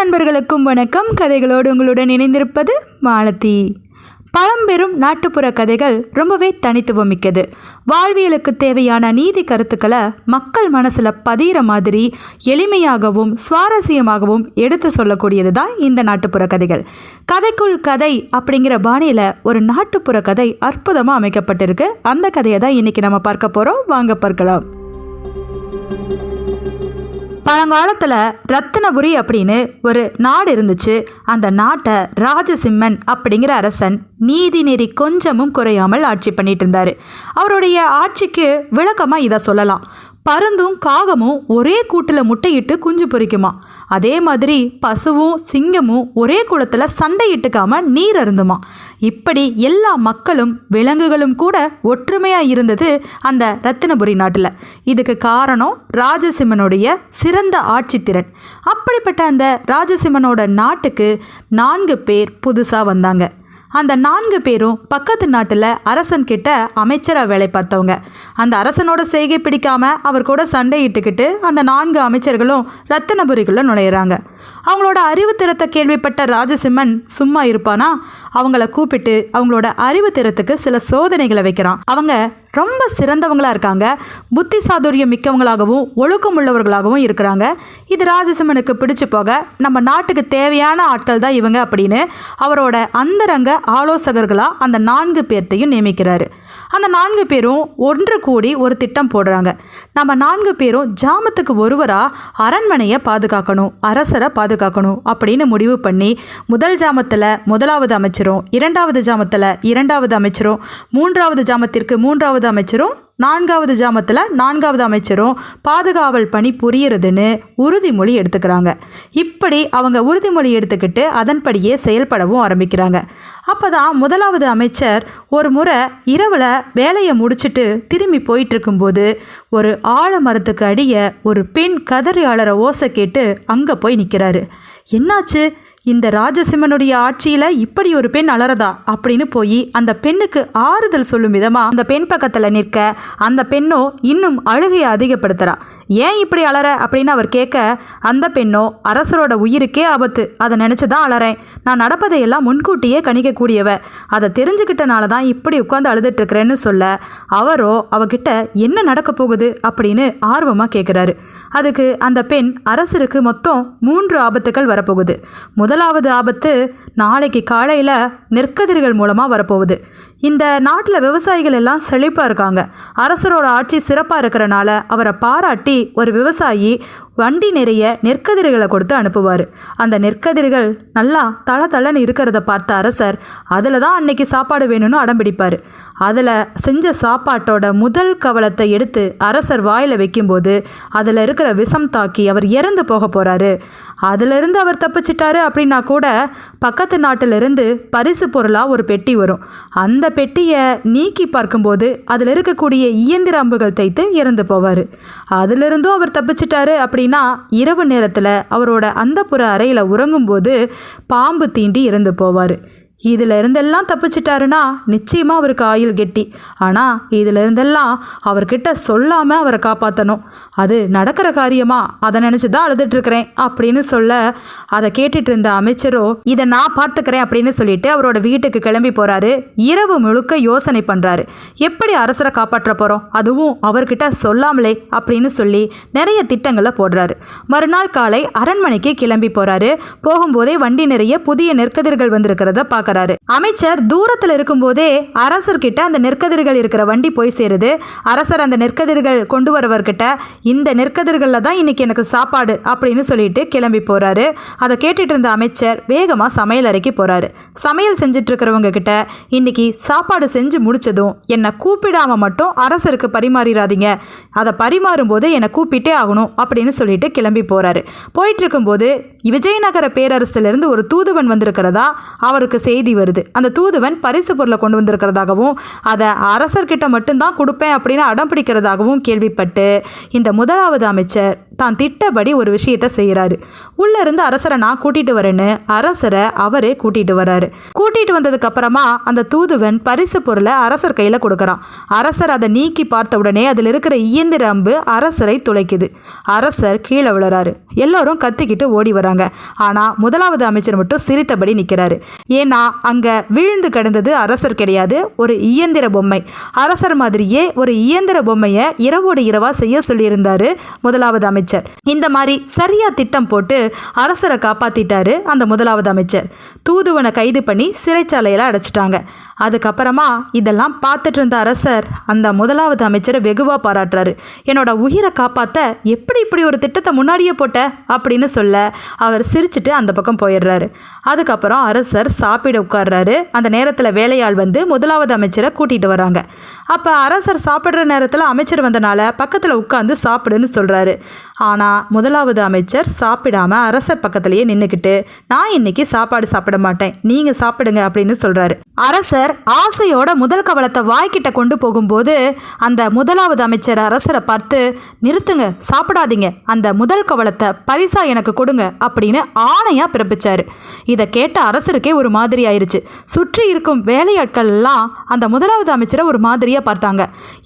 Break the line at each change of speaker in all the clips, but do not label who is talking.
நண்பர்களுக்கும் வணக்கம். கதைகளோடு உங்களுடன் இணைந்திருப்பது மாலதி. பழம்பெரும் நாட்டுப்புற கதைகள் ரொம்பவே தனித்துவம் மிக்கது வாழ்வியலுக்கு தேவையான நீதி கருத்துக்களை மக்கள் மனசில் பதிகிற மாதிரி எளிமையாகவும் சுவாரஸ்யமாகவும் எடுத்து சொல்லக்கூடியது தான் இந்த நாட்டுப்புற கதைகள். கதைக்குள் கதை அப்படிங்கிற பாணியில் ஒரு நாட்டுப்புற கதை அற்புதமாக அமைக்கப்பட்டிருக்கு. அந்த கதையை தான் இன்றைக்கி நம்ம பார்க்க போகிறோம் வாங்க பார்க்கலாம். பழங்காலத்தில் ரத்தினபுரி அப்படின்னு ஒரு நாடு இருந்துச்சு. அந்த நாட்டை ராஜசிம்மன் அப்படிங்கிற அரசன் நீதி நெறி கொஞ்சமும் குறையாமல் ஆட்சி பண்ணிட்டு இருந்தார். அவருடைய ஆட்சிக்கு விளக்கமாக இதை சொல்லலாம். பருந்தும் காகமும் ஒரே கூட்டில் முட்டையிட்டு குஞ்சு பொரிக்குமா? அதே மாதிரி பசுவும் சிங்கமும் ஒரே குளத்தில் சண்டையிட்டுக்காம நீர் அருந்துமா? இப்படி எல்லா மக்களும் விலங்குகளும் கூட ஒற்றுமையாக இருந்தது அந்த ரத்தினபுரி நாட்டில். இதுக்கு காரணம் ராஜசிம்மனுடைய சிறந்த ஆட்சித்திறன். அப்படிப்பட்ட அந்த ராஜசிம்மனோட நாட்டுக்கு நான்கு பேர் புதுசாக வந்தாங்க. அந்த நான்கு பேரும் பக்கத்து நாட்டில் அரசன் கிட்ட அமைச்சராக வேலை பார்த்தவங்க. அந்த அரசனோட செய்கை பிடிக்காம அவர் கூட சண்டையிட்டுக்கிட்டு அந்த நான்கு அமைச்சர்களும் ரத்தினபுரிக்குள்ளே நுழையிறாங்க. அவங்களோட அறிவு திறத்தை கேள்விப்பட்ட ராஜசிம்மன் சும்மா இருப்பானா? அவங்கள கூப்பிட்டு அவங்களோட அறிவு திறத்துக்கு சில சோதனைகளை வைக்கிறான். அவங்க ரொம்ப சிறந்தவங்களாக இருக்காங்க. புத்தி சாதுரியம் மிக்கவங்களாகவும் ஒழுக்கம் உள்ளவர்களாகவும் இருக்கிறாங்க. இது ராஜசிம்மனுக்கு பிடிச்சு போக நம்ம நாட்டுக்கு தேவையான ஆட்கள் தான் இவங்க அப்படின்னு அவரோட அந்தரங்க ஆலோசகர்களாக அந்த நான்கு பேர்த்தையும் நியமிக்கிறாரு. அந்த நான்கு பேரும் ஒன்று கூடி ஒரு திட்டம் போடுறாங்க. நம்ம நான்கு பேரும் ஜாமத்துக்கு ஒருவராக அரண்மனையை பாதுகாக்கணும் அரசரை பாதுகாக்கணும் அப்படின்னு முடிவு பண்ணி முதல் ஜாமத்தில் முதலாவது அமைச்சரும் இரண்டாவது ஜாமத்தில் இரண்டாவது அமைச்சரும் மூன்றாவது ஜாமத்திற்கு மூன்றாவது அமைச்சரும் நான்காவது ஜாமத்தில் நான்காவது அமைச்சரும் பாதுகாவல் பணி புரியறதுன்னு உறுதிமொழி எடுத்துக்கிறாங்க. இப்படி அவங்க உறுதிமொழி எடுத்துக்கிட்டு அதன்படியே செயல்படவும் ஆரம்பிக்கிறாங்க. அப்போ தான் முதலாவது அமைச்சர் ஒரு முறை இரவில் வேலையை முடிச்சுட்டு திரும்பி போயிட்டுருக்கும்போது ஒரு ஆழமரத்துக்கு அடிய ஒரு பெண் கதறி அலற ஓசை கேட்டு அங்கே போய் நிற்கிறாரு என்னாச்சு? இந்த ராஜசிம்மனுடைய ஆட்சியில் இப்படி ஒரு பெண் அலறதா? அப்படின்னு போய் அந்த பெண்ணுக்கு ஆறுதல் சொல்லும் விதமாக அந்த பெண் பக்கத்தில் நிற்க அந்த பெண்ணோ இன்னும் அழுகையை அதிகப்படுத்துறா. ஏன் இப்படி அலற? அப்படின்னு அவர் கேட்க அந்த பெண்ணோ அரசரோட உயிருக்கே ஆபத்து. அதை நினச்சி தான் அலறேன். நான் நடப்பதையெல்லாம் முன்கூட்டியே கணிக்கக்கூடியவ. அதை தெரிஞ்சுக்கிட்டனால தான் இப்படி உட்காந்து அழுதுட்டுருக்கிறேன்னு சொல்ல அவரோ அவகிட்ட என்ன நடக்க போகுது? அப்படின்னு ஆர்வமாக கேட்குறாரு அதுக்கு அந்த பெண் அரசருக்கு மொத்தம் மூன்று ஆபத்துக்கள் வரப்போகுது. முதலாவது ஆபத்து நாளைக்கு காலையில் நெற்கதிர்கள் மூலமாக வரப்போகுது. இந்த நாட்டில் விவசாயிகள் எல்லாம் செழிப்பாக இருக்காங்க. அரசரோட ஆட்சி சிறப்பாக இருக்கிறனால அவரை பாராட்டி ஒரு விவசாயி வண்டி நிறைய நெற்கதிர்களை கொடுத்து அனுப்புவார். அந்த நெற்கதிர்கள் நல்லா தள தளன்னு இருக்கிறத பார்த்த அரசர் அதில் தான் அன்னைக்கு சாப்பாடு வேணும்னு அடம்பிடிப்பார் அதில் செஞ்ச சாப்பாட்டோட முதல் கவலத்தை எடுத்து அரசர் வாயில் வைக்கும்போது அதில் இருக்கிற விஷம் தாக்கி அவர் இறந்து போக போகிறாரு அதிலிருந்து அவர் தப்பிச்சிட்டாரு அப்படின்னா கூட பக்கத்து நாட்டிலிருந்து பரிசு பொருளாக ஒரு பெட்டி வரும். அந்த பெட்டியை நீக்கி பார்க்கும்போது அதில் இருக்கக்கூடிய இயந்திர அம்புகள் தைத்து இறந்து போவார். அதிலிருந்தும் அவர் தப்பிச்சிட்டாரு அப்படின்னா இரவு நேரத்தில் அவரோட அந்தப்புற அறையில் உறங்கும்போது பாம்பு தீண்டி இறந்து போவார். இதில் இருந்தெல்லாம் தப்பிச்சிட்டாருன்னா நிச்சயமாக அவருக்கு ஆயுள் கெட்டி. ஆனால் இதில் இருந்தெல்லாம் அவர்கிட்ட சொல்லாமல் அவரை காப்பாற்றணும் அது நடக்கிற காரியமா? அதை நினச்சி தான் அழுதுட்டுருக்கிறேன் அப்படின்னு சொல்ல அதை கேட்டுட்டு இருந்த அமைச்சரோ இதை நான் பார்த்துக்கிறேன் அப்படின்னு சொல்லிட்டு அவரோட வீட்டுக்கு கிளம்பி போகிறாரு இரவு முழுக்க யோசனை பண்ணுறாரு எப்படி அரசரை காப்பாற்ற போகிறோம் அதுவும் அவர்கிட்ட சொல்லாமலே அப்படின்னு சொல்லி நிறைய திட்டங்களை போடுறாரு. மறுநாள் காலை அரண்மனைக்கு கிளம்பி போகிறாரு போகும்போதே வண்டி நிறைய புதிய நெற்கதிர்கள் வந்திருக்கிறத பார்க்கறாரு அமைச்சர் தூரத்தில் இருக்கும்போதே அரசர்கிட்ட அந்த நெற்கதிர்கள் இருக்கிற வண்டி போய் சேருது. அரசர் அந்த நெற்கதிர்கள் கொண்டு வரவர்கிட்ட இந்த நெற்கதிர்களில் தான் இன்னைக்கு எனக்கு சாப்பாடு அப்படின்னு சொல்லிட்டு கிளம்பி போறாரு. அதை கேட்டுட்டு இருந்த அமைச்சர் வேகமாக சமையல் அறைக்கு போறாரு. சமையல் செஞ்சுட்டு இருக்கிறவங்க கிட்ட இன்னைக்கு சாப்பாடு செஞ்சு முடிச்சதும் என்னை கூப்பிடாம மட்டும் அரசருக்கு பரிமாறிடாதீங்க அதை பரிமாறும்போது என்னை கூப்பிட்டே ஆகணும் அப்படின்னு சொல்லிட்டு கிளம்பி போறாரு. போயிட்டு இருக்கும்போது விஜயநகர பேரரசிலிருந்து ஒரு தூதுவன் வந்திருக்கிறதா அவருக்கு செய்தி வருது. அந்த தூதுவன் பரிசு பொருளை கொண்டு வந்திருக்கிறதாகவும் அதை அரசர்கிட்ட மட்டும்தான் கொடுப்பேன் அப்படின்னு அடம் பிடிக்கிறதாகவும் கேள்விப்பட்டு இந்த முதலாவது அமைச்சர் தான் திட்டபடி ஒரு விஷயத்தை செய்கிறாரு உள்ளே இருந்து அரசரை நான் கூட்டிகிட்டு வரேன்னு அரசரை அவரே கூட்டிகிட்டு வராரு. கூட்டிகிட்டு வந்ததுக்கு அப்புறமா அந்த தூதுவன் பரிசு பொருளை அரசர் கையில் கொடுக்குறான். அரசர் அதை நீக்கி பார்த்த உடனே அதில் இருக்கிற இயந்திர அம்பு அரசரை துளைக்குது. அரசர் கீழே விழுறாரு. எல்லோரும் கத்திக்கிட்டு ஓடி வராங்க. ஆனால் முதலாவது அமைச்சர் மட்டும் சிரித்தபடி நிற்கிறாரு ஏன்னா அங்கே வீழ்ந்து கிடந்தது அரசர் கிடையாது ஒரு இயந்திர பொம்மை. அரசர் மாதிரியே ஒரு இயந்திர பொம்மையை இரவோடு இரவா செய்ய சொல்லியிருந்தாரு முதலாவது அமைச்சர். இந்த மாதிரி சரியா திட்டம் போட்டு அரசரை காப்பாத்திட்டாரு அந்த முதலாவது அமைச்சர். தூதுவனை கைது பண்ணி சிறைச்சாலையில் அடைச்சிட்டாங்க. அதுக்கப்புறமா இதெல்லாம் பார்த்துட்டு இருந்த அரசர் அந்த முதலாவது அமைச்சரை வெகுவாக பாராட்டுறாரு. என்னோட உயிரை காப்பாற்ற எப்படி இப்படி ஒரு திட்டத்தை முன்னாடியே போட்ட? அப்படின்னு சொல்ல அவர் சிரிச்சிட்டு அந்த பக்கம் போயிடுறாரு. அதுக்கப்புறம் அரசர் சாப்பிட உட்கார்றாரு. அந்த நேரத்தில் வேலையாள் வந்து முதலாவது அமைச்சரை கூட்டிகிட்டு வராங்க. அப்போ அரசர் சாப்பிட்ற நேரத்தில் அமைச்சர் வந்தனால பக்கத்தில் உட்காந்து சாப்பிடுன்னு சொல்கிறாரு ஆனால் முதலாவது அமைச்சர் சாப்பிடாம அரசர் பக்கத்துலேயே நின்றுக்கிட்டு நான் இன்னைக்கு சாப்பாடு சாப்பிட மாட்டேன். நீங்கள் சாப்பிடுங்க அப்படின்னு சொல்கிறாரு அரசர் ஆசையோட முதல் கவலத்தை வாய்க்கிட்ட கொண்டு போகும்போது அந்த முதலாவது அமைச்சர் அரசரை பார்த்து நிறுத்துங்க சாப்பிடாதீங்க. அந்த முதல் கவலத்தை பரிசா எனக்கு கொடுங்க அப்படின்னு ஆணையாக பிறப்பிச்சாரு. இதை கேட்ட அரசருக்கே ஒரு மாதிரி ஆயிடுச்சு சுற்றி இருக்கும் வேலையாட்கள் எல்லாம் அந்த முதலாவது அமைச்சரை ஒரு மாதிரியாக பார்த்தாங்க.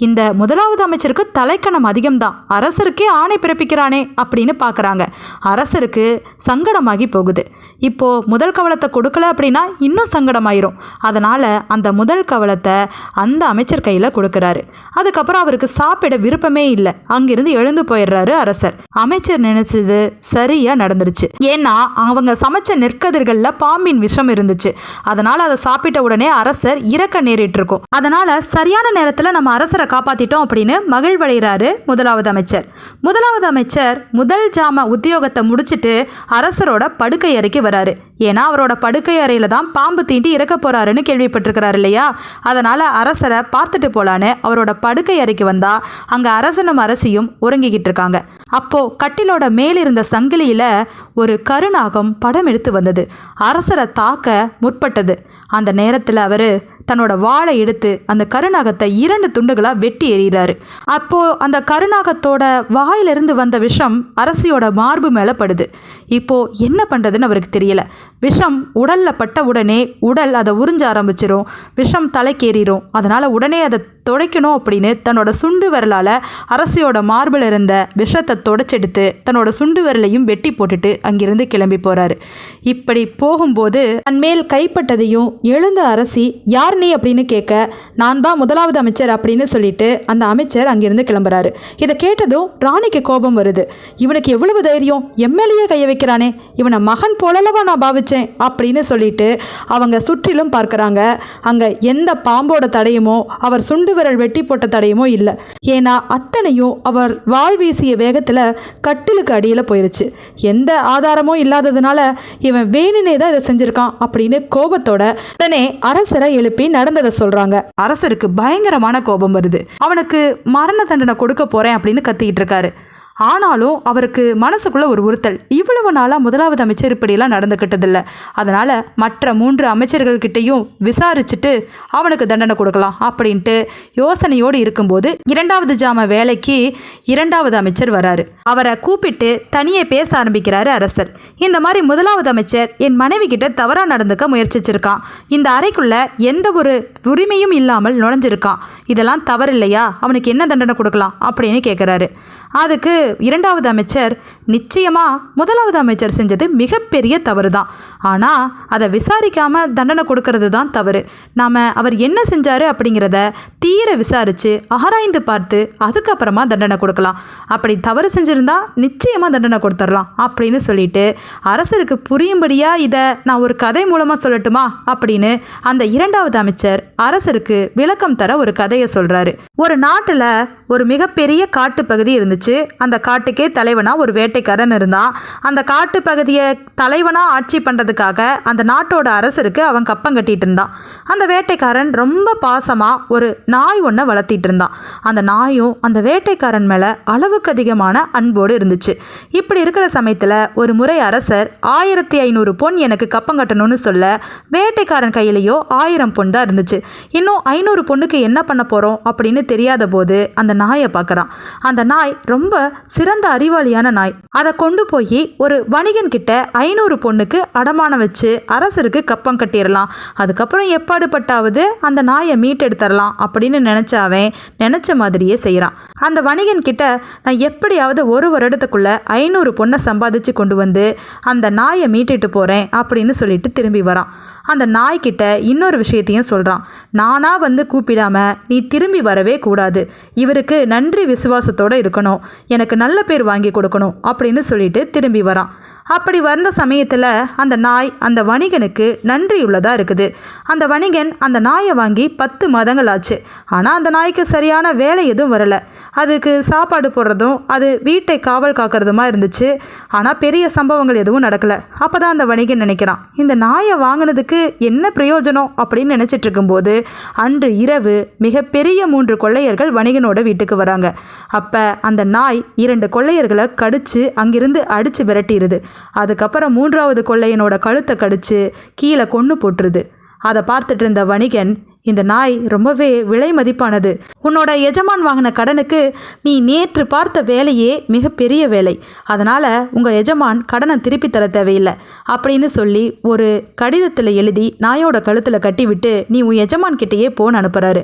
இந்த முதலாவது அமைச்சருக்கு தலைக்கணம் அதிகம்தான். அரசருக்கே ஆணை பிறப்பிக்கிறானே அப்படின்னு பார்க்குறாங்க அரசருக்கு சங்கடமாகி போகுது. இப்போ முதல் கவலத்தை கொடுக்கல அப்படின்னா இன்னும் சங்கடமாயிரும். அதனால் அந்த முதல் கவலத்தை அந்த அமைச்சர் கையில் கொடுக்குறாரு. அதுக்கப்புறம் அவருக்கு சாப்பிட விருப்பமே இல்லை. அங்கிருந்து எழுந்து போயிடுறாரு அரசர். அமைச்சர் நினைச்சது சரியாக நடந்துருச்சு. ஏன்னா அவங்க சமைச்ச நெற்கதிர்களில் பாம்பின் விஷம் இருந்துச்சு. அதனால் அதை சாப்பிட்ட உடனே அரசர் இறக்க நேரிட்டு இருக்கும் அதனால் சரியான நேரத்தில் நம்ம அரசரை காப்பாற்றிட்டோம் அப்படின்னு மகிழ்வடைகிறாரு முதலாவது அமைச்சர். முதலாவது அமைச்சர் முதல் ஜாம உத்தியோகத்தை முடிச்சிட்டு அரசரோட படுக்கை அறைக்கு வராரு. ஏன்னா அவரோட படுக்கை அறையில் தான் பாம்பு தீண்டி இறக்க போகிறாருன்னு கேள்விப்பட்டிருக்கிறாரு இல்லையா? அதனால் அரசரை பார்த்துட்டு போகலான்னு அவரோட படுக்கை அறைக்கு வந்தால் அங்கே அரசனும் அரசியும் உறங்கிக்கிட்டு இருக்காங்க. அப்போது கட்டிலோட மேலிருந்த சங்கிலியில் ஒரு கருநாகம் படம் எடுத்து வந்தது. அரசரை தாக்க முற்பட்டது. அந்த நேரத்தில் அவர் தன்னோட வாளை எடுத்து அந்த கருநாகத்தை இரண்டு துண்டுகளாக வெட்டி எறிகிறாரு. அப்போ அந்த கருநாகத்தோட வாயிலிருந்து வந்த விஷம் அரசியோட மார்பு மேலே படுது. இப்போ என்ன பண்ணுறதுன்னு அவருக்கு தெரியல. விஷம் உடலில் பட்ட உடனே உடல் அதை உறிஞ்ச ஆரம்பிச்சிரும். விஷம் தலைக்கேறிடும் அதனால் உடனே அதை துடைக்கணும் அப்படின்னு தன்னோட சுண்டு விரலால் அரசியோட மார்பில் இருந்த விஷத்தை தொடச்செடுத்து தன்னோட சுண்டு விரலையும் வெட்டி போட்டுட்டு அங்கிருந்து கிளம்பி போறாரு. இப்படி போகும்போது தன் மேல் கைப்பட்டதையும் எழுந்த அரசி யார் நீ? அப்படின்னு கேட்க நான் தான் முதலாவது அமைச்சர் அப்படின்னு சொல்லிட்டு அந்த அமைச்சர் அங்கிருந்து கிளம்புறாரு. இதை கேட்டதும் ராணிக்கு கோபம் வருது. இவனுக்கு எவ்வளவு தைரியம்? எம்எல்ஏ கைய வைக்கிறானே. இவனை மகன் போலவா நான் பாவிச்சேன் அப்படின்னு சொல்லிட்டு அவங்க சுற்றிலும் பார்க்குறாங்க. அங்கே எந்த பாம்போட தடையுமோ அவர் சுண்டு பெருவிரல் வெட்டி போட்ட தடையுமோ இல்லை. ஏன்னா அத்தனையும் அவர் வாள் வீசிய வேகத்தில் கட்டிலுக்கு அடியில் போயிருச்சு. எந்த ஆதாரமும் இல்லாததுனால இவன் வேணுனே தான் இதை செஞ்சிருக்கான் அப்படின்னு கோபத்தோட உடனே அரசரை எழுப்பி நடந்ததை சொல்றாங்க. அரசருக்கு பயங்கரமான கோபம் வருது. அவனுக்கு மரண தண்டனை கொடுக்க போறேன் அப்படின்னு கத்திக்கிட்டு இருக்காரு. ஆனாலும் அவருக்கு மனசுக்குள்ள ஒரு உறுத்தல். இவ்வளவு நாளாக முதலாவது அமைச்சர் இப்படியெல்லாம் நடந்துக்கிட்டதில்ல அதனால் மற்ற மூன்று அமைச்சர்கள்கிட்டையும் விசாரிச்சுட்டு அவனுக்கு தண்டனை கொடுக்கலாம் அப்படின்ட்டு யோசனையோடு இருக்கும்போது இரண்டாவது ஜாம வேலைக்கு இரண்டாவது அமைச்சர் வராரு. அவரை கூப்பிட்டு தனியே பேச ஆரம்பிக்கிறாரு அரசர். இந்த மாதிரி முதலாவது அமைச்சர் என் மனைவி கிட்ட தவறாக நடந்துக்க முயற்சிச்சிருக்கான். இந்த அறைக்குள்ள எந்த ஒரு உரிமையும் இல்லாமல் நுழைஞ்சிருக்கான். இதெல்லாம் தவறு இல்லையா அவனுக்கு என்ன தண்டனை கொடுக்கலாம் அப்படின்னு கேட்குறாரு அதுக்கு இரண்டாவது அமைச்சர் நிச்சயமாக முதலாவது அமைச்சர் செஞ்சது மிகப்பெரிய தவறு தான் ஆனால் அதை விசாரிக்காமல் தண்டனை கொடுக்கறது தான் தவறு. நாம் அவர் என்ன செஞ்சார் அப்படிங்கிறத தீர விசாரித்து ஆராய்ந்து பார்த்து அதுக்கப்புறமா தண்டனை கொடுக்கலாம். அப்படி தவறு செஞ்சுருந்தா நிச்சயமாக தண்டனை கொடுத்துடலாம் அப்படின்னு சொல்லிட்டு அரசருக்கு புரியும்படியாக இதை நான் ஒரு கதை மூலமாக சொல்லட்டுமா அப்படின்னு அந்த இரண்டாவது அமைச்சர் அரசருக்கு விளக்கம் தர ஒரு கதையை சொல்கிறாரு ஒரு நாட்டில் ஒரு மிகப்பெரிய காட்டுப்பகுதி இருந்துச்சு. அந்த காட்டுக்கே தலைவனாக ஒரு வேட்டைக்காரன் இருந்தான். அந்த காட்டு பகுதியை தலைவனாக ஆட்சி பண்ணுறதுக்காக அந்த நாட்டோட அரசருக்கு அவன் கப்பம் கட்டிகிட்டு இருந்தான். அந்த வேட்டைக்காரன் ரொம்ப பாசமாக ஒரு நாய் ஒன்றை வளர்த்திட்டு இருந்தான். அந்த நாயும் அந்த வேட்டைக்காரன் மேலே அளவுக்கு அதிகமான அன்போடு இருந்துச்சு. இப்படி இருக்கிற சமயத்தில் ஒரு முறை அரசர் ஆயிரத்தி ஐநூறு பொன் எனக்கு கப்பம் கட்டணும்னு சொல்ல வேட்டைக்காரன் கையிலேயோ ஆயிரம் பொன் தான் இருந்துச்சு. இன்னும் ஐநூறு பொண்ணுக்கு என்ன பண்ண போகிறோம் அப்படின்னு தெரியாத போது அந்த நாயை பார்க்குறான். அந்த நாய் ரொம்ப சிறந்த அறிவாளியான நாய். அதை கொண்டு போய் ஒரு வணிகன் கிட்ட ஐநூறு பொண்ணுக்கு அடமானம் வச்சு அரசருக்கு கப்பம் கட்டிடலாம் அதுக்கப்புறம் எப்பாடுபட்டாவது அந்த நாயை மீட்டெடுத்துடலாம் அப்படின்னு நினச்ச அவன் நினச்ச மாதிரியே செய்கிறான் அந்த வணிகன் கிட்ட நான் எப்படியாவது ஒரு வருடத்துக்குள்ள ஐநூறு பொண்ணை சம்பாதிச்சு கொண்டு வந்து அந்த நாயை மீட்டுட்டு போகிறேன் அப்படின்னு சொல்லிட்டு திரும்பி வரான். அந்த நாய்க்கிட்ட இன்னொரு விஷயத்தையும் சொல்கிறான் நானாக வந்து கூப்பிடாம நீ திரும்பி வரவே கூடாது. இவருக்கு நன்றி விசுவாசத்தோடு இருக்கணும். எனக்கு நல்ல பேர் வாங்கி கொடுக்கணும். அப்படின்னு சொல்லிட்டு திரும்பி வரான். அப்படி வந்த சமயத்தில் அந்த நாய் அந்த வணிகனுக்கு நன்றியுள்ளதாக இருக்குது. அந்த வணிகன் அந்த நாயை வாங்கி பத்து மாதங்கள் ஆச்சு. ஆனால் அந்த நாய்க்கு சரியான வேலை எதுவும் வரலை. அதுக்கு சாப்பாடு போடுறதும் அது வீட்டை காவல் காக்கிறதுமா இருந்துச்சு. ஆனால் பெரிய சம்பவங்கள் எதுவும் நடக்கலை. அப்போ தான் அந்த வணிகன் நினைக்கிறான் இந்த நாயை வாங்கினதுக்கு என்ன பிரயோஜனம் அப்படின்னு நினச்சிட்டு இருக்கும்போது அன்று இரவு மிகப்பெரிய மூன்று கொள்ளையர்கள் வணிகனோட வீட்டுக்கு வராங்க. அப்போ அந்த நாய் இரண்டு கொள்ளையர்களை கடிச்சு அங்கிருந்து அடித்து விரட்டிடுது அதுக்கப்புறம் மூன்றாவது கொள்ளையனோட கழுத்தை கடிச்சு கீழே கொன்று போட்டுருது. அதை பார்த்துட்டு இருந்த வணிகன் இந்த நாய் ரொம்பவே விலை மதிப்பானது. உன்னோட எஜமான் வாங்கின கடனுக்கு நீ நேற்று பார்த்த வேலையே மிகப்பெரிய வேலை. அதனால் உங்கள் எஜமான் கடனை திருப்பி தர தேவையில்லை. அப்படின்னு சொல்லி ஒரு கடிதத்தில் எழுதி நாயோட கழுத்தில் கட்டிவிட்டு நீ உன் எஜமான் கிட்டேயே போன் அனுப்புகிறாரு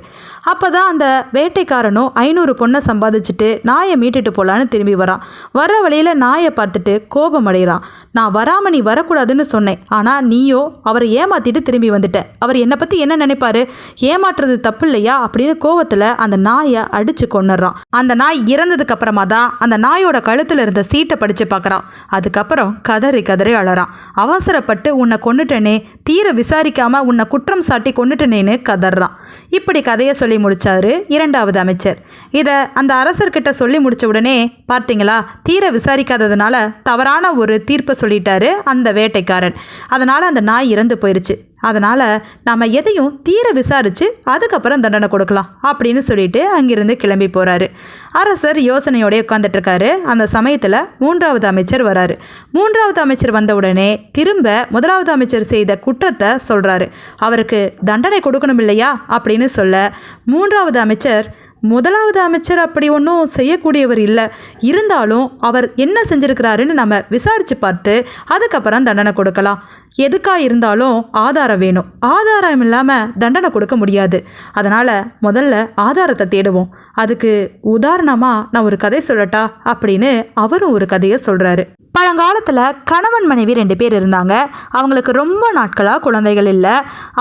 அப்போ தான் அந்த வேட்டைக்காரனும் ஐநூறு பொண்ணை சம்பாதிச்சுட்டு நாயை மீட்டுட்டு போகலான்னு திரும்பி வரான். வர வழியில் நாயை பார்த்துட்டு கோபம் அடைகிறான். நான் வராமல் நீ வரக்கூடாதுன்னு சொன்னேன். ஆனால் நீயோ அவரை ஏமாத்திட்டு திரும்பி வந்துட்ட. அவர் என்னை பற்றி என்ன நினைப்பாரு? ஏமாற்றுறது தப்பு இல்லையா அப்படின்னு கோவத்தில் அந்த நாயை அடிச்சு கொண்டுறான் அந்த நாய் இறந்ததுக்கு அப்புறமா தான் அந்த நாயோட கழுத்தில் இருந்த சீட்டை படித்து பார்க்குறான் அதுக்கப்புறம் கதறி கதறி அழறான். அவசரப்பட்டு உன்னை கொண்டுட்டனே தீர விசாரிக்காம உன்னை குற்றம் சாட்டி கொண்டுட்டனேன்னு கதறான். இப்படி கதையை சொல்லி முடிச்சாரு இரண்டாவது அமைச்சர். இதை அந்த அரசர்கிட்ட சொல்லி முடிச்ச உடனே பார்த்தீங்களா தீர விசாரிக்காததுனால தவறான ஒரு தீர்ப்பை சொல்லிட்டாரு அந்த வேட்டைக்காரன். அதனால் அந்த நாய் இறந்து போயிருச்சு. அதனால் நம்ம எதையும் தீர விசாரித்து அதுக்கப்புறம் தண்டனை கொடுக்கலாம் அப்படின்னு சொல்லிட்டு அங்கிருந்து கிளம்பி போகிறாரு அரசர் யோசனையோடய உட்காந்துட்ருக்காரு அந்த சமயத்தில் மூன்றாவது அமைச்சர் வராரு. மூன்றாவது அமைச்சர் வந்த உடனே திரும்ப முதலாவது அமைச்சர் செய்த குற்றத்தை சொல்கிறாரு அவருக்கு தண்டனை கொடுக்கணும் இல்லையா அப்படின்னு சொல்ல மூன்றாவது அமைச்சர் முதலாவது அமைச்சர் அப்படி ஒன்றும் செய்யக்கூடியவர் இல்லை. இருந்தாலும் அவர் என்ன செஞ்சிருக்கிறாருன்னு நம்ம விசாரித்து பார்த்து அதுக்கப்புறம் தண்டனை கொடுக்கலாம். எதுக்காக இருந்தாலும் ஆதாரம் வேணும். ஆதாரம் இல்லாமல் தண்டனை கொடுக்க முடியாது. அதனால் முதல்ல ஆதாரத்தை தேடுவோம். அதுக்கு உதாரணமாக நான் ஒரு கதை சொல்லட்டா அப்படின்னு அவரும் ஒரு கதையை சொல்கிறாரு பழங்காலத்தில் கணவன் மனைவி ரெண்டு பேர் இருந்தாங்க. அவங்களுக்கு ரொம்ப நாட்களாக குழந்தைகள் இல்லை.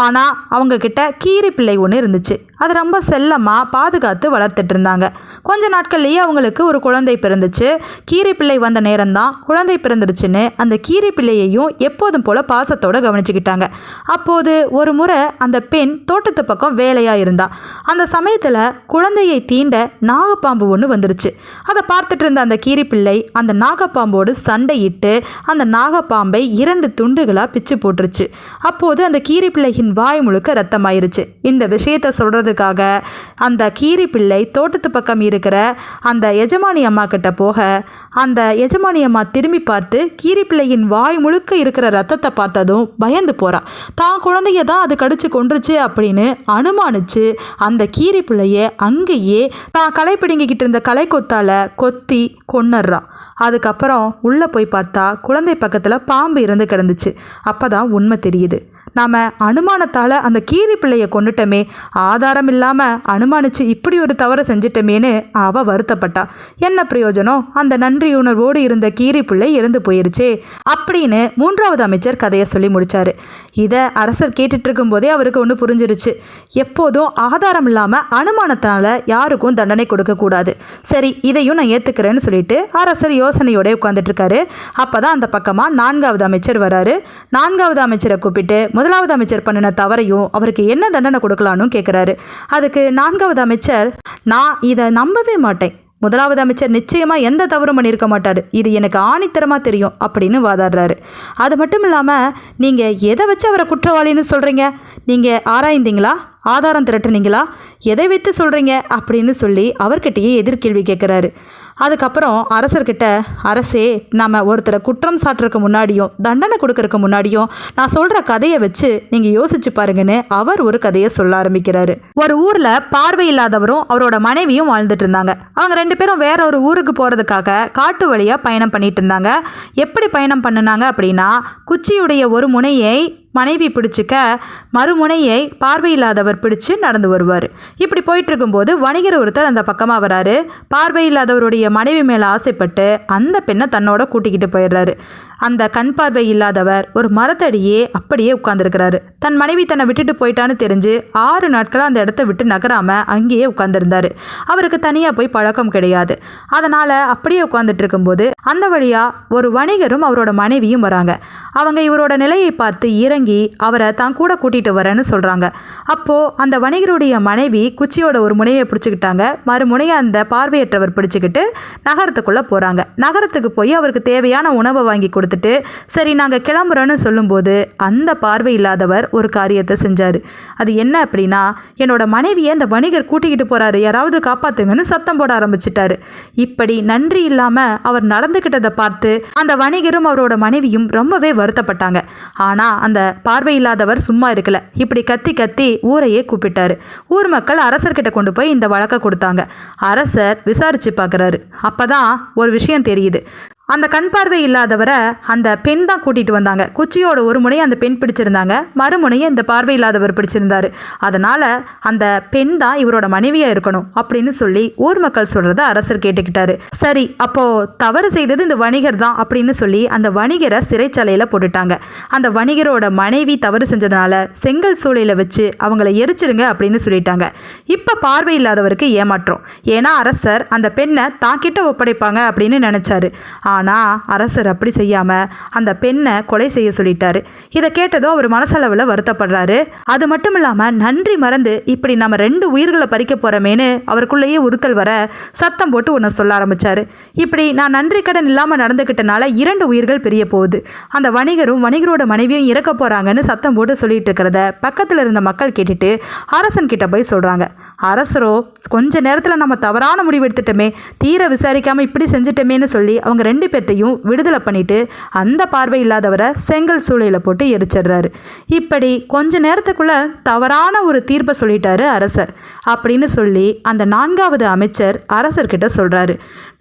ஆனால் அவங்கக்கிட்ட கீரி பிள்ளை ஒன்று இருந்துச்சு. அது ரொம்ப செல்லமாக பாதுகாத்து வளர்த்துட்டு இருந்தாங்க கொஞ்ச நாட்கள்லேயே அவங்களுக்கு ஒரு குழந்தை பிறந்துச்சு. கீரி பிள்ளை வந்த நேரம்தான் குழந்தை பிறந்துருச்சுன்னு அந்த கீரி பிள்ளையையும் எப்போதும் போல் பாசத்தோடு கவனிச்சுக்கிட்டாங்க. அப்போது ஒரு முறை அந்த பெண் தோட்டத்து பக்கம் வேலையாக இருந்தா. அந்த சமயத்தில் குழந்தையை தீண்ட நாகப்பாம்பு ஒன்று வந்துருச்சு. அதை பார்த்துட்டு இருந்த அந்த கீரி பிள்ளை அந்த நாகப்பாம்போடு சண்டையிட்டு அந்த நாகப்பாம்பை இரண்டு துண்டுகளாக பிச்சு போட்டுருச்சு. அப்போது அந்த கீரி பிள்ளையின் வாய் முழுக்க ரத்தமாயிருச்சு. இந்த விஷயத்தை சொல்கிறது சொல்கிறதுக்காக அந்த கீரி பிள்ளை தோட்டத்து பக்கம் இருக்கிற அந்த எஜமானி அம்மா கிட்ட போக அந்த எஜமானி அம்மா திரும்பி பார்த்து கீரி பிள்ளையின் வாய் முழுக்க இருக்கிற ரத்தத்தை பார்த்ததும் பயந்து போகிறா தான் குழந்தைய தான் அது கடிச்சு கொன்றுச்சு அப்படின்னு அனுமானிச்சு அந்த கீரி பிள்ளைய அங்கேயே தான் களை பிடுங்கிக்கிட்டு இருந்த களை கொத்தால் கொத்தி கொன்னுடுறா. அதுக்கப்புறம் உள்ளே போய் பார்த்தா குழந்தை பக்கத்தில் பாம்பு இறந்து கிடந்துச்சு. அப்போ தான் உண்மை தெரியுது. நாம் அனுமானத்தால் அந்த கீரி பிள்ளையை கொண்டுட்டோமே ஆதாரம் இல்லாமல் அனுமானிச்சு இப்படி ஒரு தவறை செஞ்சிட்டமேன்னு அவ வருத்தப்பட்டா. என்ன பிரயோஜனம் அந்த நன்றியுணர்வோடு இருந்த கீரி பிள்ளை இறந்து போயிருச்சே அப்படின்னு மூன்றாவது அமைச்சர் கதையை சொல்லி முடிச்சாரு. இதை அரசர் கேட்டுட்டு இருக்கும்போதே அவருக்கு ஒன்று புரிஞ்சிருச்சு. எப்போதும் ஆதாரம் இல்லாமல் அனுமானத்தினால யாருக்கும் தண்டனை கொடுக்கக்கூடாது சரி இதையும் நான் ஏற்றுக்கிறேன்னு சொல்லிட்டு அரசர் யோசனையோட உட்காந்துட்டு இருக்காரு அப்போ தான் அந்த பக்கமாக நான்காவது அமைச்சர் வராரு. நான்காவது அமைச்சரை கூப்பிட்டு முதலாவது அமைச்சர் பண்ணின தவறையும் அவருக்கு என்ன தண்டனை கொடுக்கலான்னு கேட்குறாரு அதுக்கு நான்காவது அமைச்சர் நான் இதை நம்பவே மாட்டேன். முதலாவது அமைச்சர் நிச்சயமாக எந்த தவறும் பண்ணியிருக்க மாட்டார். இது எனக்கு ஆணித்தரமாக தெரியும் அப்படின்னு வாதாடுறாரு. அது மட்டும் இல்லாமல் நீங்கள் எதை வச்சு அவரை குற்றவாளின்னு சொல்கிறீங்க நீங்கள் ஆராய்ந்தீங்களா? ஆதாரம் திரட்டுனீங்களா? எதை வைத்து சொல்கிறீங்க அப்படின்னு சொல்லி அவர்கிட்டயே எதிர்கேள்வி கேட்குறாரு அதுக்கப்புறம் அரசர்கிட்ட அரசே நம்ம ஒருத்தரை குற்றம் சாட்டுறதுக்கு முன்னாடியும் தண்டனை கொடுக்கறதுக்கு முன்னாடியும் நான் சொல்கிற கதையை வச்சு நீங்கள் யோசிச்சு பாருங்கன்னு அவர் ஒரு கதையை சொல்ல ஆரம்பிக்கிறாரு. ஒரு ஊரில் பார்வை இல்லாதவரும் அவரோட மனைவியும் வாழ்ந்துட்டு இருந்தாங்க. அவங்க ரெண்டு பேரும் வேற ஒரு ஊருக்கு போகிறதுக்காக காட்டு வழியாக பயணம் பண்ணிட்டு இருந்தாங்க. எப்படி பயணம் பண்ணுனாங்க அப்படின்னா குச்சியுடைய ஒரு முனையை மனைவி பிடிச்சிக்க மறுமுனையை பார்வையில்லாதவர் பிடிச்சு நடந்து வருவார். இப்படி போயிட்டு இருக்கும்போது வணிகர் ஒருத்தர் அந்த பக்கமாக வராரு. பார்வையில்லாதவருடைய மனைவி மேலே ஆசைப்பட்டு அந்த பெண்ணை தன்னோட கூட்டிக்கிட்டு போயிடுறாரு. அந்த கண் பார்வை இல்லாதவர் ஒரு மரத்தடியே அப்படியே உட்கார்ந்திருக்கிறாரு. தன் மனைவி தன்னை விட்டுட்டு போயிட்டான்னு தெரிஞ்சு ஆறு நாட்களாக அந்த இடத்த விட்டு நகராமல் அங்கேயே உட்கார்ந்திருந்தாரு. அவருக்கு தனியாக போய் பழக்கம் கிடையாது. அதனால் அப்படியே உட்காந்துட்டு இருக்கும்போது அந்த வழியாக ஒரு வணிகரும் அவரோட மனைவியும் வராங்க. அவங்க இவரோட நிலையை பார்த்து இறங்கி அவரை தான் கூட கூட்டிகிட்டு வரேன்னு சொல்கிறாங்க அப்போது அந்த வணிகருடைய மனைவி குச்சியோட ஒரு முனையை பிடிச்சிக்கிட்டாங்க. மறுமுனையை அந்த பார்வையற்றவர் பிடிச்சிக்கிட்டு நகரத்துக்குள்ளே போகிறாங்க நகரத்துக்கு போய் அவருக்கு தேவையான உணவை வாங்கி கொடுத்துட்டு சரி நாங்கள் கிளம்புறோன்னு சொல்லும்போது அந்த பார்வை இல்லாதவர் ஒரு காரியத்தை செஞ்சார். அது என்ன அப்படின்னா என்னோட மனைவியை அந்த வணிகர் கூட்டிக்கிட்டு போகிறாரு யாராவது காப்பாற்றுங்கன்னு சத்தம் போட ஆரம்பிச்சிட்டாரு. இப்படி நன்றி இல்லாமல் அவர் நடந்துக்கிட்டதை பார்த்து அந்த வணிகரும் அவரோட மனைவியும் ரொம்பவே வருத்தப்பட்டாங்க. ஆனால் அந்த பார்வையில்லாதவர் சும்மா இருக்கல. இப்படி கத்தி கத்தி ஊரையே கூப்பிட்டாரு. ஊர் மக்கள் அரசர்கிட்ட கொண்டு போய் இந்த வழக்கை கொடுத்தாங்க. அரசர் விசாரிச்சு பார்க்குறாரு அப்போதான் ஒரு விஷயம் தெரியுது. அந்த கண் பார்வை இல்லாதவரை அந்த பெண் தான் கூட்டிகிட்டு வந்தாங்க. குச்சியோட ஒரு முனையை அந்த பெண் பிடிச்சிருந்தாங்க. மறுமுனையை இந்த பார்வை இல்லாதவர் பிடிச்சிருந்தாரு. அதனால் அந்த பெண் தான் இவரோட மனைவியாக இருக்கணும் அப்படின்னு சொல்லி ஊர் மக்கள் சொல்கிறத அரசர் கேட்டுக்கிட்டாரு. சரி அப்போது தவறு செய்தது இந்த வணிகர் தான் அப்படின்னு சொல்லி அந்த வணிகரை சிறைச்சாலையில் போட்டுட்டாங்க. அந்த வணிகரோட மனைவி தவறு செஞ்சதுனால செங்கல் சூளையில் வச்சு அவங்கள எரிச்சிருங்க அப்படின்னு சொல்லிட்டாங்க. இப்போ பார்வை இல்லாதவருக்கு ஏமாற்றம். ஏன்னா அரசர் அந்த பெண்ணை தாக்கிட்ட ஒப்படைப்பாங்க அப்படின்னு நினச்சாரு. ஆனால் அரசர் அப்படி செய்யாமல் அந்த பெண்ணை கொலை செய்ய சொல்லிட்டாரு. இதை கேட்டதும் அவர் மனசளவில் வருத்தப்படுறாரு. அது மட்டும் இல்லாமல் நன்றி மறந்து இப்படி நம்ம ரெண்டு உயிர்களை பறிக்க போகிறோமேனு அவருக்குள்ளேயே உறுத்தல் வர சத்தம் போட்டு ஒன்று சொல்ல ஆரம்பித்தார் இப்படி நான் நன்றி கடன் இல்லாமல் நடந்துக்கிட்டனால இரண்டு உயிர்கள் பெரிய போகுது. அந்த வணிகரும் வணிகரோட மனைவியும் இறக்க போகிறாங்கன்னு சத்தம் போட்டு சொல்லிட்டு இருக்கிறத பக்கத்தில் இருந்த மக்கள் கேட்டுட்டு அரசன் கிட்ட போய் சொல்கிறாங்க அரசரோ கொஞ்ச நேரத்தில் நம்ம தவறான முடிவு எடுத்துட்டோமே தீர விசாரிக்காமல் இப்படி செஞ்சிட்டோமேன்னு சொல்லி அவங்க ரெண்டு பேர்த்தையும் விடுதலை பண்ணிட்டு அந்த பார்வை இல்லாதவரை செங்கல் சூளையில் போட்டு எரிச்சிடுறாரு. இப்படி கொஞ்ச நேரத்துக்குள்ள தவறான ஒரு தீர்ப்பை சொல்லிட்டாரு அரசர். அப்படின்னு சொல்லி அந்த நான்காவது அமைச்சர் அரசர்கிட்ட சொல்கிறாரு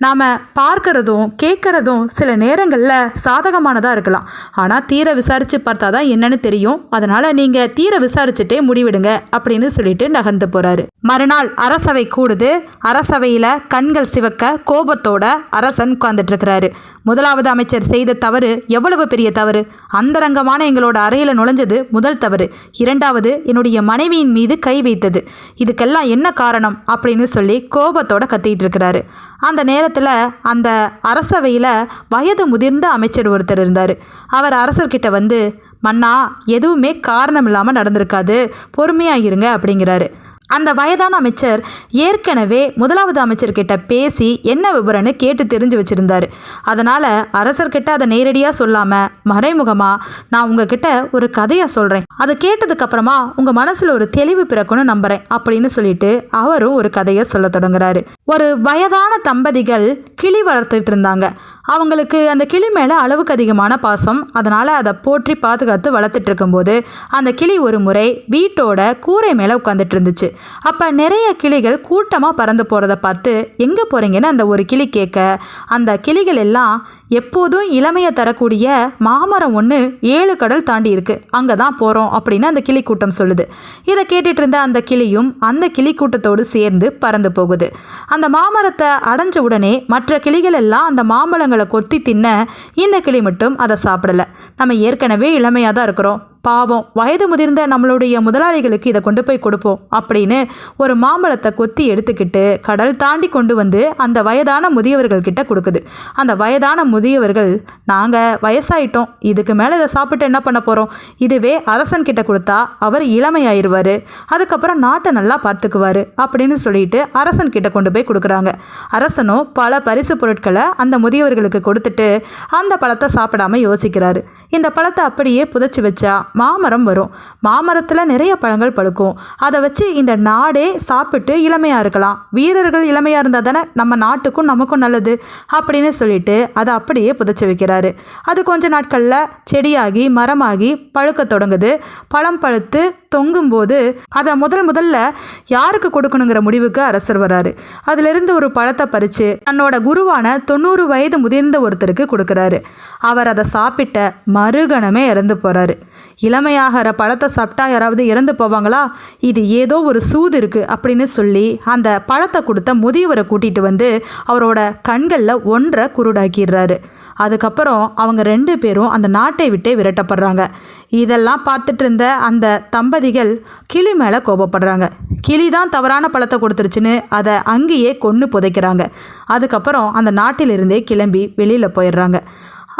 நாம் பார்க்கறதும் கேட்குறதும் சில நேரங்களில் சாதகமானதாக இருக்கலாம். ஆனால் தீர விசாரித்து பார்த்தா தான் என்னன்னு தெரியும். அதனால் நீங்கள் தீர விசாரிச்சுட்டே முடிவிடுங்க அப்படின்னு சொல்லிட்டு நகர்ந்து போகிறாரு மறுநாள் அரசவை கூடுது. அரசவையில் கண்கள் சிவக்க கோபத்தோட அரசன் உட்கார்ந்துட்டு இருக்கிறாரு முதலாவது அமைச்சர் செய்த தவறு எவ்வளவு பெரிய தவறு? அந்தரங்கமான எங்களோட அறையில் நுழைஞ்சது முதல் தவறு. இரண்டாவது என்னுடைய மனைவியின் மீது கை வைத்தது. இதுக்கெல்லாம் என்ன காரணம்? அப்படின்னு சொல்லி கோபத்தோட கத்திட்டு இருக்கிறாரு அந்த நேரத்தில் அந்த அரசவையில் வயது முதிர்ந்த அமைச்சர் ஒருத்தர் இருந்தார். அவர் அரசர்கிட்ட வந்து மன்னா எதுவுமே காரணம் இல்லாமல் நடந்திருக்காது. பொறுமையாக இருங்க அப்படிங்கிறாரு. அந்த வயதான அமைச்சர் ஏற்கனவே முதலாவது அமைச்சர்கிட்ட பேசி என்ன விவரம்னு கேட்டு தெரிஞ்சு வச்சுருந்தாரு. அதனால் அரசர்கிட்ட அதை நேரடியாக சொல்லாமல் மறைமுகமாக நான் உங்ககிட்ட ஒரு கதையை சொல்கிறேன் அதை கேட்டதுக்கப்புறமா உங்கள் மனசில் ஒரு தெளிவு பிறக்கும்னு நம்புகிறேன் அப்படின்னு சொல்லிட்டு அவரும் ஒரு கதையை சொல்ல தொடங்குறாரு. ஒரு வயதான தம்பதிகள் கிளி வளர்த்துட்டு இருந்தாங்க. அவங்களுக்கு அந்த கிளி மேலே அளவுக்கு அதிகமான பாசம். அதனால் அதை போற்றி பாதுகாத்து வளர்த்துட்டு இருக்கும்போது அந்த கிளி ஒரு முறை வீட்டோட கூரை மேலே உட்காந்துட்டு இருந்துச்சு. அப்போ நிறைய கிளிகள் கூட்டமாக பறந்து போகிறத பார்த்து எங்கே போகிறீங்கன்னு அந்த ஒரு கிளி கேட்க அந்த கிளிகள் எல்லாம் எப்போதும் இளமையை தரக்கூடிய மாமரம் ஒன்று ஏழு கடல் தாண்டி இருக்குது அங்கே தான் போகிறோம் அப்படின்னு அந்த கிளி கூட்டம் சொல்லுது. இதை கேட்டுட்டு இருந்த அந்த கிளியும் அந்த கிளி கூட்டத்தோடு சேர்ந்து பறந்து போகுது. அந்த மாமரத்தை அடைஞ்ச உடனே மற்ற கிளிகள் எல்லாம் அந்த மாம்பழங்கள் கொத்தி தின்ன இந்த கிளி மட்டும் அதை சாப்பிடல. நம்ம ஏற்கனவே இளமையாக தான் இருக்கிறோம். பாவம் வயது முதிர்ந்த நம்மளுடைய முதலாளிகளுக்கு இதை கொண்டு போய் கொடுப்போம் அப்படின்னு ஒரு மாம்பழத்தை கொத்தி எடுத்துக்கிட்டு கடல் தாண்டி கொண்டு வந்து அந்த வயதான முதியவர்கள் கிட்ட கொடுக்குது. அந்த வயதான முதியவர்கள் நாங்கள் வயசாயிட்டோம் இதுக்கு மேலே இதை சாப்பிட்டு என்ன பண்ண போகிறோம் இதுவே அரசன் கிட்ட கொடுத்தா அவர் இளமையாயிருவார். அதுக்கப்புறம் நாட்டை நல்லா பார்த்துக்குவார் அப்படின்னு சொல்லிட்டு அரசன் கிட்ட கொண்டு போய் கொடுக்குறாங்க. அரசனும் பல பரிசு பொருட்களை அந்த முதியவர்களுக்கு கொடுத்துட்டு அந்த பழத்தை சாப்பிடாம யோசிக்கிறாரு. இந்த பழத்தை அப்படியே புதைச்சி வச்சா மாமரம் வரும். மாமரத்தில் நிறைய பழங்கள் பழுக்கும். அதை வச்சு இந்த நாடே சாப்பிட்டு இளமையாக இருக்கலாம். வீரர்கள் இளமையாக இருந்தால் தானே நம்ம நாட்டுக்கும் நமக்கும் நல்லது அப்படின்னு சொல்லிட்டு அதை அப்படியே புதைச்சி வைக்கிறாரு. அது கொஞ்ச நாட்களில் செடியாகி மரமாகி பழுக்க தொடங்குது. பழம் பழுத்து தொங்கும்போது அதை முதல் முதல்ல யாருக்கு கொடுக்கணுங்கிற முடிவுக்கு அரசர் வராரு. அதிலிருந்து ஒரு பழத்தை பறித்து தன்னோட குருவான தொண்ணூறு வயது முதிர்ந்த ஒருத்தருக்கு கொடுக்குறாரு. அவர் அதை சாப்பிட்ட மறுகணமே இறந்து போகிறாரு இளமையாகிற பழத்தை சாப்பிட்டா யாராவது இறந்து போவாங்களா? இது ஏதோ ஒரு சூது இருக்குது அப்படின்னு சொல்லி அந்த பழத்தை கொடுத்த முதியவரை கூட்டிகிட்டு வந்து அவரோட கண்களில் ஒன்றை குருடாக்கிடுறாரு. அதுக்கப்புறம் அவங்க ரெண்டு பேரும் அந்த நாட்டை விட்டே விரட்டப்படுறாங்க. இதெல்லாம் பார்த்துட்டு இருந்த அந்த தம்பதிகள் கிளி மேலே கோபப்படுறாங்க. கிளி தான் தவறான பழத்தை கொடுத்துருச்சுன்னு அதை அங்கேயே கொன்று புதைக்கிறாங்க. அதுக்கப்புறம் அந்த நாட்டிலிருந்தே கிளம்பி வெளியில் போயிடுறாங்க.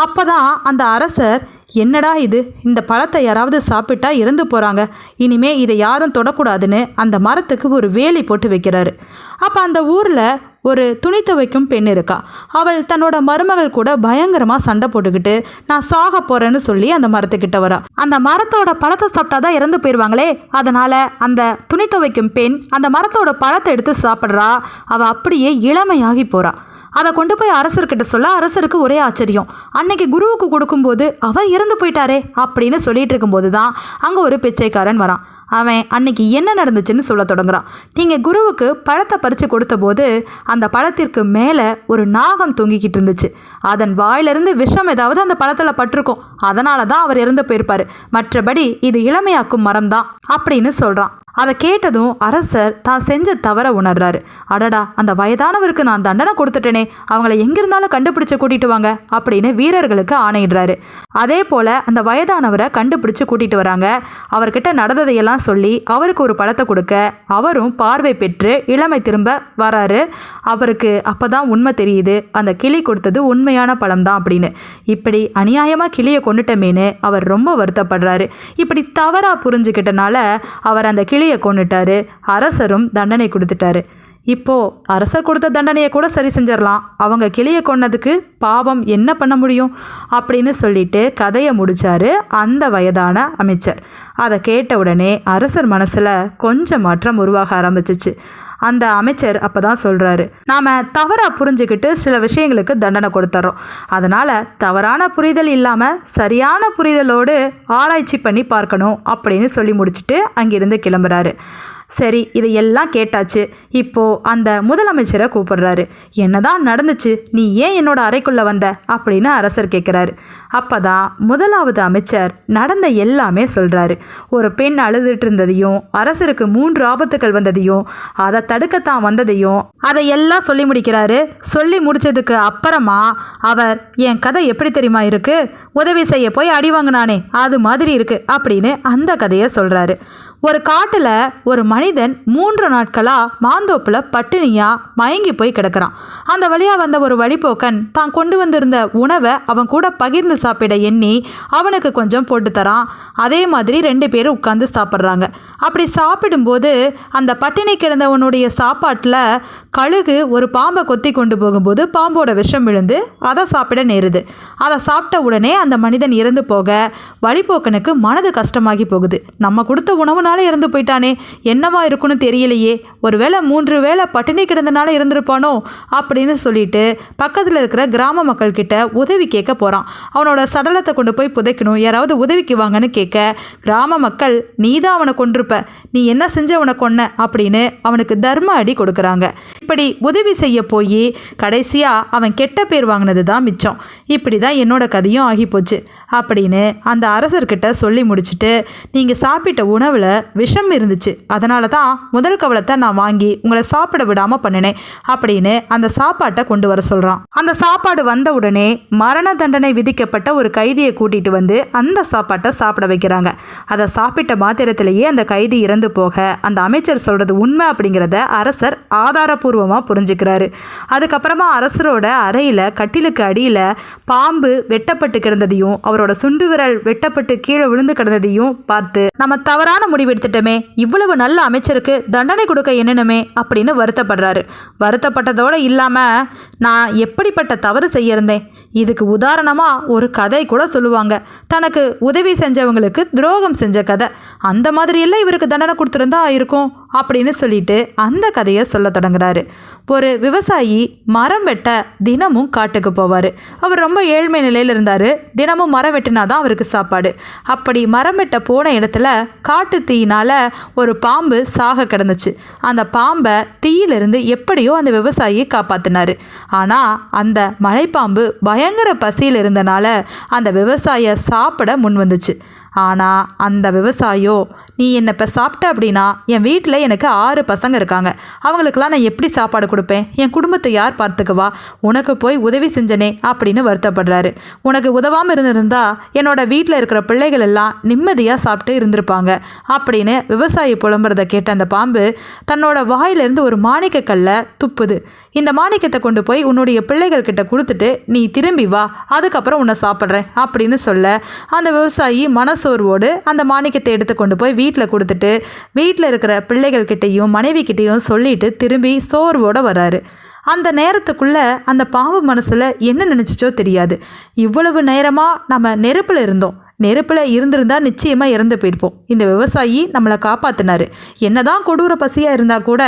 அப்போ தான் அந்த அரசர் என்னடா இது? இந்த பழத்தை யாராவது சாப்பிட்டா இறந்து போகிறாங்க இனிமே இதை யாரும் தொடக்கூடாதுன்னு அந்த மரத்துக்கு ஒரு வேலி போட்டு வைக்கிறாரு. அப்போ அந்த ஊரில் ஒரு துணி துவைக்கும் பெண் இருக்கா. அவள் தன்னோட மருமகள் கூட பயங்கரமாக சண்டை போட்டுக்கிட்டு நான் சாக போகிறேன்னு சொல்லி அந்த மரத்துக்கிட்ட வரா. அந்த மரத்தோட பழத்தை சாப்பிட்டா தான் இறந்து போயிடுவாங்களே அதனால் அந்த துணி துவைக்கும் பெண் அந்த மரத்தோட பழத்தை எடுத்து சாப்பிட்றா. அவள் அப்படியே இளமையாகி போகிறாள் அதை கொண்டு போய் அரசர்கிட்ட சொல்ல அரசருக்கு ஒரே ஆச்சரியம். அன்னைக்கு குருவுக்கு கொடுக்கும்போது அவர் இறந்து போயிட்டாரே அப்படின்னு சொல்லிட்டு இருக்கும்போது தான் அங்கே ஒரு பிச்சைக்காரன் வரான். அவன் அன்னைக்கு என்ன நடந்துச்சுன்னு சொல்ல தொடங்குறான். நீங்கள் குருவுக்கு பழத்தை பறித்து கொடுத்தபோது அந்த பழத்திற்கு மேலே ஒரு நாகம் தொங்கிக்கிட்டு இருந்துச்சு. அதன் வாயிலிருந்து விஷம் ஏதாவது அந்த பழத்தில் பட்டிருக்கும். அதனால தான் அவர் இறந்து போயிருப்பார். மற்றபடி இது இளமையாக்கும் மரம் தான் அப்படின்னு சொல்கிறான் அதை கேட்டதும் அரசர் தான் செஞ்ச தவற உணர்றாரு. அடடா அந்த வயதானவருக்கு நான் தண்டனை கொடுத்துட்டேனே. அவங்கள எங்கிருந்தாலும் கண்டுபிடிச்சு கூட்டிட்டு வாங்க அப்படின்னு வீரர்களுக்கு ஆணையிடுறாரு. அதே போல அந்த வயதானவரை கண்டுபிடிச்சு கூட்டிட்டு வராங்க. அவர்கிட்ட நடந்ததையெல்லாம் சொல்லி அவருக்கு ஒரு பழத்தை கொடுக்க அவரும் பார்வை பெற்று இளமை திரும்ப வராரு. அவருக்கு அப்போதான் உண்மை தெரியுது. அந்த கிளி கொடுத்தது உண்மையான பழம் தான் அப்படின்னு. இப்படி அநியாயமாக கிளியை கொண்டுட்டமேனு அவர் ரொம்ப வருத்தப்படுறாரு. இப்படி தவறாக புரிஞ்சுக்கிட்டனால அவர் அந்த கிளியை கொண்டுட்டாரு அரசரும் தண்டனை கொடுத்துட்டாரு. இப்போ அரசர் கொடுத்த தண்டனையை கூட சரி செஞ்சிடலாம். அவங்க கிளியை கொன்னதுக்கு பாவம் என்ன பண்ண முடியும்? அப்படின்னு சொல்லிட்டு கதையை முடிச்சாரு அந்த வயதான அமைச்சர். அதை கேட்ட உடனே அரசர் மனசில் கொஞ்சம் மாற்றம் உருவாக ஆரம்பிச்சிச்சு. அந்த அமைச்சர் அப்போ தான் சொல்கிறாரு நாம் தவறாக புரிஞ்சுக்கிட்டு சில விஷயங்களுக்கு தண்டனை கொடுத்துட்றோம் அதனால் தவறான புரிதல் இல்லாமல் சரியான புரிதலோடு ஆராய்ச்சி பண்ணி பார்க்கணும் அப்படின்னு சொல்லி முடிச்சுட்டு அங்கிருந்து கிளம்புறாரு. சரி இதையெல்லாம் கேட்டாச்சு. இப்போ அந்த முதலமைச்சரை கூப்பிடுறாரு. என்னதான் நடந்துச்சு நீ ஏன் என்னோட அறைக்குள்ளே வந்த? அப்படின்னு அரசர் கேட்குறாரு அப்போதான் முதலாவது அமைச்சர் நடந்த எல்லாமே சொல்கிறாரு ஒரு பெண் அழுதுட்டு இருந்ததையும் அரசருக்கு மூன்று ஆபத்துக்கள் வந்ததையும் அதை தடுக்கத்தான் வந்ததையும் அதை எல்லாம் சொல்லி முடிக்கிறாரு. சொல்லி முடிச்சதுக்கு அப்புறமா அவர் என் கதை எப்படி தெரியுமா இருக்கு? உதவி செய்ய போய் அடி வாங்கினானே அது மாதிரி இருக்கு அப்படின்னு அந்த கதையை சொல்கிறாரு ஒரு காட்டில் ஒரு மனிதன் மூன்று நாட்களாக மாந்தோப்பில் பட்டினியாக மயங்கி போய் கிடக்கிறான். அந்த வழியாக வந்த ஒரு வழிபோக்கன் தான் கொண்டு வந்திருந்த உணவை அவன் கூட பகிர்ந்து சாப்பிட எண்ணி அவனுக்கு கொஞ்சம் போட்டு தரான். அதே மாதிரி ரெண்டு பேரும் உட்காந்து சாப்பிட்றாங்க. அப்படி சாப்பிடும்போது அந்த பட்டினி கிடந்தவனுடைய சாப்பாட்டில் கழுகு ஒரு பாம்பை கொத்தி கொண்டு போகும்போது பாம்போட விஷம் விழுந்து அதை சாப்பிட நேருது. அதை சாப்பிட்ட உடனே அந்த மனிதன் இறந்து போக வழிபோக்கனுக்கு மனது கஷ்டமாகி போகுது. நம்ம கொடுத்த உணவு நாளாக இறந்து போயிட்டானே. என்னவா இருக்குன்னு தெரியலையே. ஒருவேளை மூன்று வேளை பட்டினி கிடந்தனால இருந்திருப்பானோ? அப்படின்னு சொல்லிட்டு பக்கத்தில் இருக்கிற கிராம மக்கள் கிட்ட உதவி கேட்க போகிறான் அவனோட சடலத்தை கொண்டு போய் புதைக்கணும். யாராவது உதவிக்கு வாங்கன்னு கேட்க கிராம மக்கள் நீ தான் அவனை கொண்டிருப்ப நீ என்ன செஞ்ச அவனை கொன்ன? அப்படின்னு அவனுக்கு தர்ம அடி கொடுக்குறாங்க. இப்படி உதவி செய்ய போய் கடைசியாக அவன் கெட்ட பேர் வாங்கினது தான் மிச்சம். இப்படி தான் என்னோட கதையும் ஆகி போச்சு அப்படின்னு அந்த அரசர்கிட்ட சொல்லி முடிச்சுட்டு நீங்கள் சாப்பிட்ட உணவில் விஷம் இருந்துச்சு. அதனால தான் முதல் கவலத்தை நான் வாங்கி உங்களை சாப்பிட விடாமல் பண்ணினேன் அப்படின்னு அந்த சாப்பாட்டை கொண்டு வர சொல்கிறான் அந்த சாப்பாடு வந்த உடனே மரண தண்டனை விதிக்கப்பட்ட ஒரு கைதியை கூட்டிட்டு வந்து அந்த சாப்பாட்டை சாப்பிட வைக்கிறாங்க. அதை சாப்பிட்ட மாத்திரத்திலேயே அந்த கைதி இறந்து போக அந்த அமைச்சர் சொல்கிறது உண்மை அப்படிங்கிறத அரசர் ஆதாரபூர்வமாக புரிஞ்சுக்கிறாரு. அதுக்கப்புறமா அரசரோட அறையில் கட்டிலுக்கு அடியில் பாம்பு வெட்டப்பட்டு கிடந்ததையும் அவர் அவரோட சுண்டு விரல் வெட்டப்பட்டு கீழே விழுந்து கிடந்ததையும் பார்த்து நம்ம தவறான முடிவு எடுத்துட்டோமே. இவ்வளவு நல்ல அமைச்சருக்கு தண்டனை கொடுக்க எண்ணணுமே அப்படின்னு வருத்தப்படுறாரு. வருத்தப்பட்டதோடு இல்லாமல் நான் எப்படிப்பட்ட தவறு செய்யிருந்தேன்? இதுக்கு உதாரணமாக ஒரு கதை கூட சொல்லுவாங்க. தனக்கு உதவி செஞ்சவங்களுக்கு துரோகம் செஞ்ச கதை. அந்த மாதிரியெல்லாம் இவருக்கு தண்டனை கொடுத்துருந்தா இருக்கும் அப்படின்னு சொல்லிட்டு அந்த கதையை சொல்ல தொடங்குறாரு. ஒரு விவசாயி மரம் வெட்ட தினமும் காட்டுக்கு போவார். அவர் ரொம்ப ஏழ்மை நிலையில் இருந்தார். தினமும் மரம் வெட்டினா தான் அவருக்கு சாப்பாடு. அப்படி மரம் வெட்ட போன இடத்துல காட்டு தீயினால் ஒரு பாம்பு சாக கிடந்துச்சு. அந்த பாம்பை தீயிலிருந்து எப்படியோ அந்த விவசாயியை காப்பாற்றினார் ஆனால் அந்த மலைப்பாம்பு பயங்கர பசியில் இருந்தனால அந்த விவசாயியை சாப்பிட முன் வந்துச்சு ஆனால் அந்த விவசாயோ நீ என்னை இப்போ சாப்பிட்ட அப்படின்னா என் வீட்டில் எனக்கு ஆறு பசங்க இருக்காங்க. அவங்களுக்கெல்லாம் நான் எப்படி சாப்பாடு கொடுப்பேன்? என் குடும்பத்தை யார் பார்த்துக்குவா? உனக்கு போய் உதவி செஞ்சனே அப்படின்னு வருத்தப்படுறாரு. உனக்கு உதவாமல் இருந்திருந்தா என்னோட வீட்டில் இருக்கிற பிள்ளைகள் எல்லாம் நிம்மதியாக சாப்பிட்டு இருந்திருப்பாங்க அப்படின்னு விவசாயி புலம்புறதை கேட்ட அந்த பாம்பு தன்னோட வாயிலிருந்து ஒரு மாணிக்க கல்லை துப்புது. இந்த மாணிக்கத்தை கொண்டு போய் உன்னுடைய பிள்ளைகள் கிட்ட கொடுத்துட்டு நீ திரும்பி வா அதுக்கப்புறம் உன்னை சாப்பிட்றேன் அப்படின்னு சொல்ல அந்த விவசாயி மனசோர்வோடு அந்த மாணிக்கத்தை எடுத்து கொண்டு போய் வீட்டில் கொடுத்துட்டு வீட்டில் இருக்கிற பிள்ளைகள் கிட்டேயும் மனைவி கிட்டேயும் சொல்லிட்டு திரும்பி சோர்வோடு வராரு. அந்த நேரத்துக்குள்ள அந்த பாம்பு மனசில் என்ன நினச்சிச்சோ தெரியாது. இவ்வளவு நேரமாக நம்ம நெருப்பில் இருந்தோம். நெருப்பில் இருந்திருந்தால் நிச்சயமாக இறந்து போயிருப்போம். இந்த விவசாயி நம்மளை காப்பாற்றினாரு என்னதான் கொடூர பசியாக இருந்தால் கூட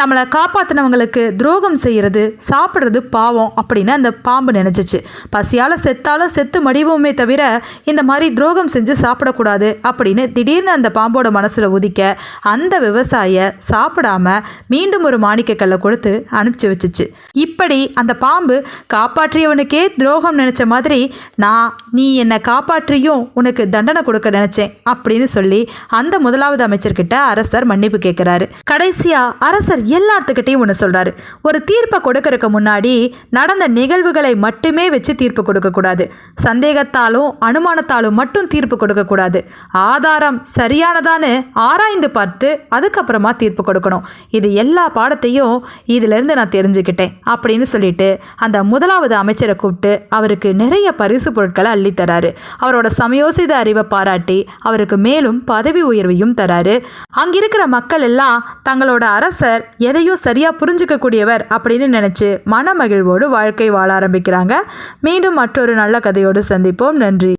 நம்மளை காப்பாற்றினவங்களுக்கு துரோகம் செய்கிறது சாப்பிட்றது பாவம் அப்படின்னு அந்த பாம்பு நினச்சிச்சு. பசியால் செத்தாலும் செத்து மடிவோமே தவிர இந்த மாதிரி துரோகம் செஞ்சு சாப்பிடக்கூடாது அப்படின்னு திடீர்னு அந்த பாம்போட மனசில் உதிக்க அந்த விவசாய சாப்பிடாம மீண்டும் ஒரு மாணிக்கக்கல்லை கொடுத்து அனுப்பிச்சி வச்சுச்சு. இப்படி அந்த பாம்பு காப்பாற்றியவனுக்கே துரோகம் நினச்ச மாதிரி நான் நீ என்னை காப்பாற்றியும் உனக்கு தண்டனை கொடுக்க நினைச்சேன் அப்படின்னு சொல்லி அந்த முதலாவது அமைச்சர்கிட்ட அரசர் மன்னிப்பு கேட்குறாரு கடைசியா அரசர் எல்லாத்துக்கிட்டையும் ஒன்று சொல்றாரு. ஒரு தீர்ப்பை கொடுக்கறதுக்கு முன்னாடி நடந்த நிகழ்வுகளை மட்டுமே வச்சு தீர்ப்பு கொடுக்கக்கூடாது சந்தேகத்தாலும் அனுமானத்தாலும் மட்டும் தீர்ப்பு கொடுக்கக்கூடாது ஆதாரம் சரியானதான்னு ஆராய்ந்து பார்த்து அதுக்கப்புறமா தீர்ப்பு கொடுக்கணும். இது எல்லா பாடத்தையும் இதிலிருந்து நான் தெரிஞ்சுக்கிட்டேன் அப்படின்னு சொல்லிட்டு அந்த முதலாவது அமைச்சரை கூப்பிட்டு அவருக்கு நிறைய பரிசு பொருட்களை அள்ளித்தராரு. அவரோட யோசித அறிவை பாராட்டி அவருக்கு மேலும் பதவி உயர்வையும் தராரு. அங்கிருக்கிற மக்கள் எல்லாம் தங்களோட அரசர் எதையும் சரியா புரிஞ்சுக்க கூடியவர் அப்படின்னு நினைச்சு மனமகிழ்வோடு வாழ்க்கை வாழ ஆரம்பிக்கிறாங்க. மீண்டும் மற்றொரு நல்ல கதையோடு சந்திப்போம். நன்றி.